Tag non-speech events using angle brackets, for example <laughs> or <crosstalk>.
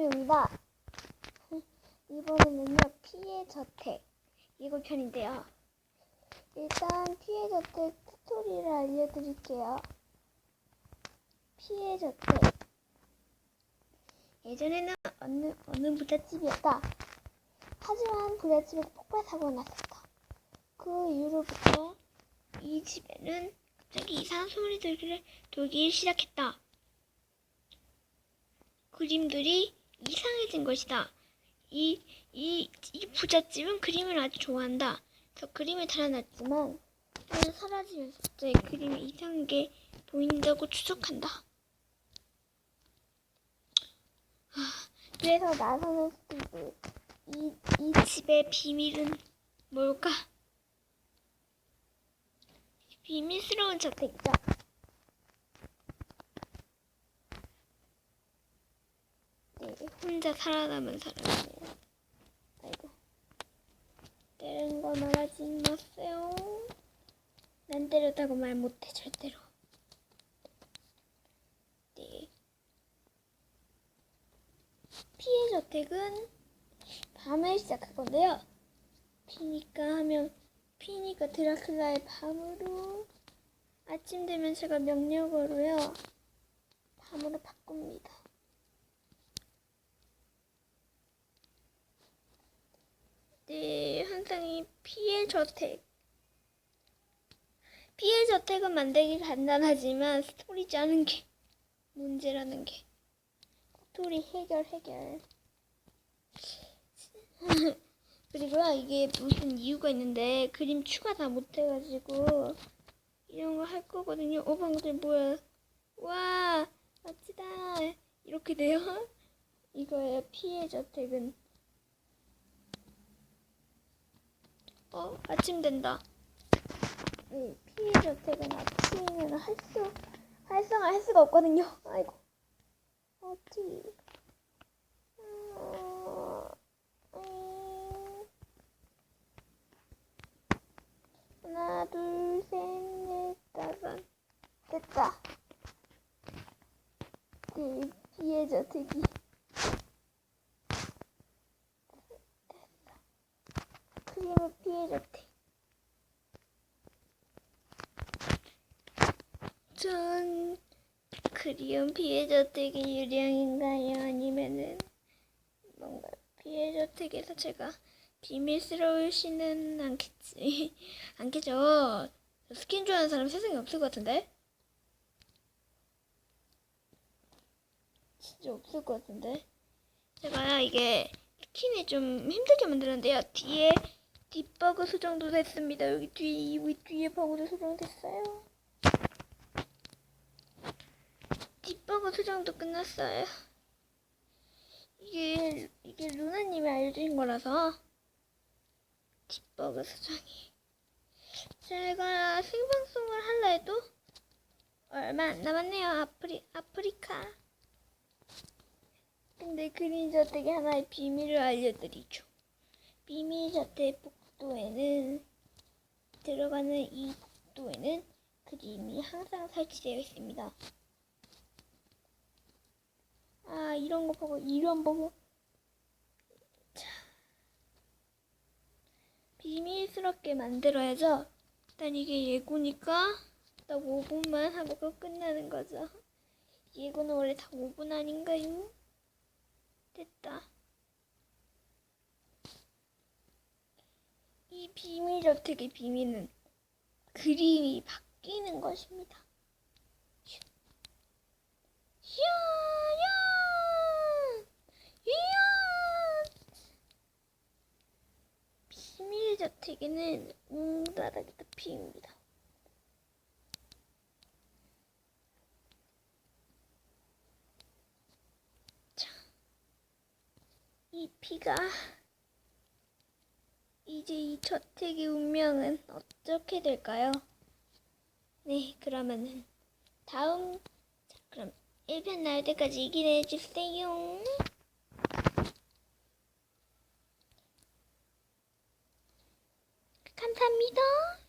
입니다. 이번에는요 피해 저택 이거 편인데요. 일단 피해 저택 스토리를 알려드릴게요. 피해 저택 예전에는 어느 어느 부잣집이었다. 하지만 부잣집에서 폭발 사고가 났었다. 그 이후로부터 이 집에는 갑자기 이상한 소리들이 돌기 시작했다. 그림들이 이상해진 것이다. 이, 이, 이 부잣집은 그림을 아주 좋아한다. 그래서 그림을 달아놨지만 오늘 사라지면서 갑자기 그림이 이상하게 보인다고 추적한다. 하, 그래서 나서는 스티브. 이, 이 집의 비밀은 뭘까? 비밀스러운 저택이다. 네, 혼자 살아남은 사람이에요. 아이고. 때리는 거 말하지 마세요. 난 때렸다고 말 못해, 절대로. 네. 피해 저택은 밤에 시작할 건데요. 피니까 하면, 피니까 드라큘라의 밤으로 아침 되면 제가 명령어로요. 밤으로 바꿉니다. 네, 항상 이 피해 저택. 피해 저택은 만들기 간단하지만 스토리 짜는 게 문제라는 게. 스토리 해결 해결. <laughs> 그리고요 이게 무슨 이유가 있는데 그림 추가 다 못해가지고 이런 거 할 거거든요. 어 방금 뭐야? 와 멋지다. 이렇게 돼요. <laughs> 이거예요 피해 저택은. 어, 아침 된다. 네, 피해 저택은 아침에는 할 수, 활성화 할 수가 없거든요. 아이고. 어찌. 어, 음. 하나, 둘, 셋, 넷, 다섯. 됐다. 네, 피해 저택이. 크림을 피해줬대. 전 그리움 피해저택이 유령인가요? 아니면은 뭔가 피해저택에서 제가 비밀스러울지는 않겠지. <laughs> 않겠죠. 스킨 좋아하는 사람 세상에 없을 것 같은데? 진짜 없을 것 같은데? 제가 이게 스킨이 좀 힘들게 만드는데요. 뒤에 뒷버그 수정도 됐습니다. 여기 뒤에 여기 뒤에 버그도 수정됐어요. 뒷버그 수정도 끝났어요. 이게 이게 루나님이 알려주신 거라서 뒷버그 수정이 제가 생방송을 할라 해도 얼마 안 남았네요. 아프리 아프리카. 근데 그린 저택의 하나의 비밀을 알려드리죠. 비밀 저택 복도에는 들어가는 이 복도에는 그림이 항상 설치되어 있습니다. 아 이런 거 보고 이런 보고 자 비밀스럽게 만들어야죠. 일단 이게 예고니까 딱 5분만 하고 끝나는 거죠. 예고는 원래 다 5분 아닌가요? 됐다. 이 비밀 저택의 비밀은 그림이 바뀌는 것입니다. 슈. 슈, 야, 야. 비밀 저택에는 웅다닥다 피입니다. 이 피가 이제 이 저택의 운명은 어떻게 될까요? 네, 그러면은 다음 자, 그럼 1편 나올 때까지 기대해 주세요. 감사합니다.